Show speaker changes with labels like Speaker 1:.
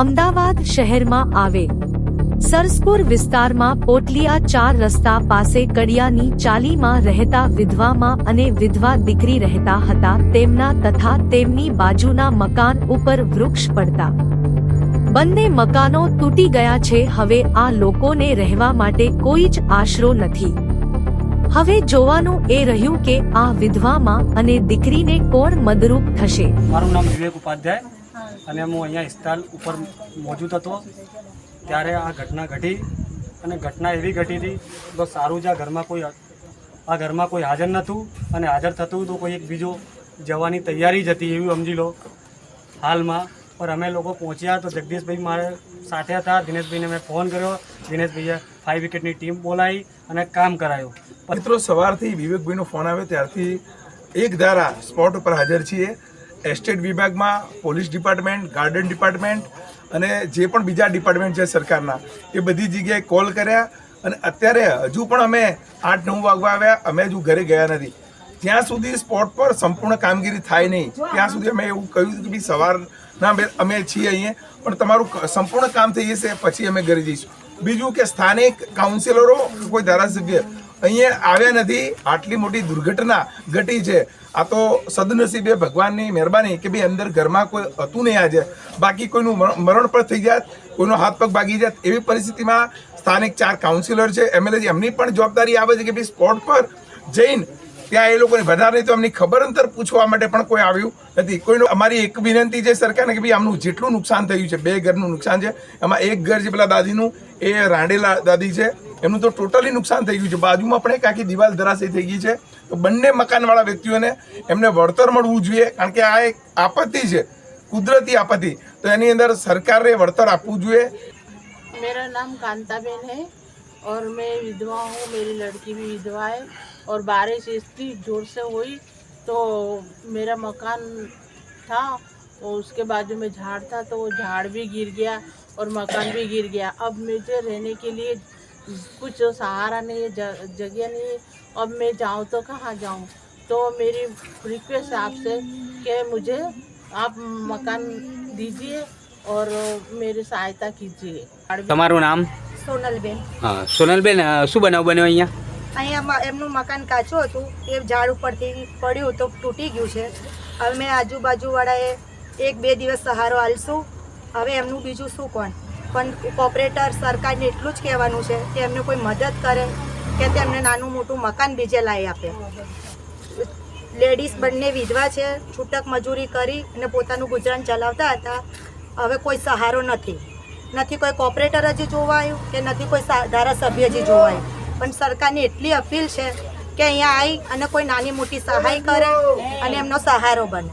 Speaker 1: અમદાવાદ શહેરમાં આવે. સરસપુર વિસ્તારમાં પોટલિયા ચાર રસ્તા પાસે કડિયાની ચાલીમાં રહેતા વિધવામાં અને વિધવા દીકરી રહેતા હતા, તેમના તથા તેમની બાજુના મકાન ઉપર વૃક્ષ પડતા. બંને મકાનો તૂટી ગયા છે, હવે આ લોકોને રહેવા માટે કોઈ જ આશરો નથી. હવે જોવાનું એ રહ્યું કે આ વિધવામાં અને દીકરીને કોણ મદરૂપ થશે?
Speaker 2: મારું નામ વિવેક ઉપાધ્યાય. અને હું અહીંયા સ્થળ ઉપર મોજૂદ હતો. ત્યારે આ ઘટના ઘટી અને ઘટના એવી ઘટી હતી, તો સારું છે આ ઘરમાં કોઈ, આ ઘરમાં કોઈ હાજર નહોતું અને હાજર થતું તો કોઈ એક બીજો જવાની તૈયારી જ હતી એવું સમજી લો હાલમાં. પણ અમે લોકો પહોંચ્યા તો જગદીશભાઈ મારે સાથે હતા, દિનેશભાઈને મેં ફોન કર્યો, દિનેશભાઈએ ફાઈવ વિકેટની ટીમ બોલાવી અને કામ કરાયું.
Speaker 3: મિત્રો, સવારથી વિવેકભાઈનો ફોન આવ્યો, ત્યારથી એક ધારા સ્પોટ ઉપર હાજર છીએ. એસ્ટેટ વિભાગમાં, પોલીસ ડિપાર્ટમેન્ટ, ગાર્ડન ડિપાર્ટમેન્ટ અને જે પણ બીજા ડિપાર્ટમેન્ટ છે સરકારના, એ બધી જગ્યાએ કોલ કર્યા અને અત્યારે હજુ પણ અમે આઠ નવ વાગવા આવ્યા, અમે હજુ ઘરે ગયા નથી. જ્યાં સુધી સ્પોટ પર સંપૂર્ણ કામગીરી થાય નહીં, ત્યાં સુધી અમે એવું કહ્યું કે ભાઈ સવારના અમે છીએ અહીંયા, પણ તમારું સંપૂર્ણ કામ થઈ જશે, પછી અમે ઘરે જઈશું. બીજું કે સ્થાનિક કાઉન્સિલરો કોઈ ધારાસભ્ય અહીંયા આવ્યા નથી. આટલી મોટી દુર્ઘટના ઘટી છે. આ તો સદનસીબે ભગવાનની મહેરબાની કે ભાઈ અંદર ઘરમાં કોઈ હતું નહીં આજે. બાકી કોઈનું મરણ પણ થઈ જાત, કોઈનો હાથ પગ ભાગી જાત એવી પરિસ્થિતિમાં સ્થાનિક ચાર કાઉન્સિલર છે એમએલએ એમની પણ જવાબદારી આવે છે કે ભાઈ સ્પોટ પર જઈને ત્યાં એ લોકોને વધારે નહીં તો એમની ખબર અંતર પૂછવા માટે પણ કોઈ આવ્યું નથી. કોઈનો અમારી એક વિનંતી છે સરકારને કે ભાઈ આમનું જેટલું નુકસાન થયું છે, બે ઘરનું નુકસાન છે, એમાં એક ઘર છે પેલા દાદીનું, એ રાંડેલા દાદી છે. એમનું તો ટોટલી નુકસાન થઈ ગયું છે બાજુમાં પણ એક આખી દિવાલ ધરાશયી થઈ ગઈ છે તો બંને મકાનવાળા વ્યક્તિઓને એમને વળતર મળવું જોઈએ કારણ કે આ એક આપત્તિ છે કુદરતી આપત્તિ તો એની અંદર સરકારે વળતર આપવું જોઈએ
Speaker 4: मेरा नाम कांताबेन है और मैं विधवा हूँ मेरी लड़की भी विधवा है और बारिश इतनी जोर से हुई तो मेरा मकान था और उसके बाजू में झाड़ था तो वो झाड़ भी गिर गया और मकान भी गिर गया अब मुझे रहने के लिए कुछ सहारा नहीं है ज- जगह नहीं है अब मैं जाऊँ तो कहाँ जाऊँ तो मेरी रिक्वेस्ट है आपसे कि मुझे आप मकान दीजिए और मेरी सहायता कीजिए
Speaker 5: તમારું નામ
Speaker 6: સોનલબેન
Speaker 5: હા સોનલબેન અ, શું બનાવ બન્યો અહીંયા
Speaker 6: અહીંયા મ- એમનું મકાન કાચું હતું એ ઝાડ ઉપરથી પડ્યું તો તૂટી ગયું છે હવે મેં આજુબાજુવાળાએ એક બે દિવસ સહારો આલશું હવે એમનું બીજું શું કોણ પણ કોપરેટર સરકારને એટલું જ કહેવાનું છે કે એમને કોઈ મદદ કરે કે તેમને નાનું મોટું મકાન બીજે લાવી આપે. લેડીઝ બંને વિધવા છે, છૂટક મજૂરી કરી અને પોતાનું ગુજરાન ચલાવતા હતા. હવે કોઈ સહારો નથી. નથી કોઈ કોપરેટર હજી જોવા આવ્યું કે નથી કોઈ ધારાસભ્ય હજી જોવાયું. પણ સરકારની એટલી અપીલ છે કે અહીંયા આવી અને કોઈ નાની મોટી સહાય કરે અને એમનો સહારો બને.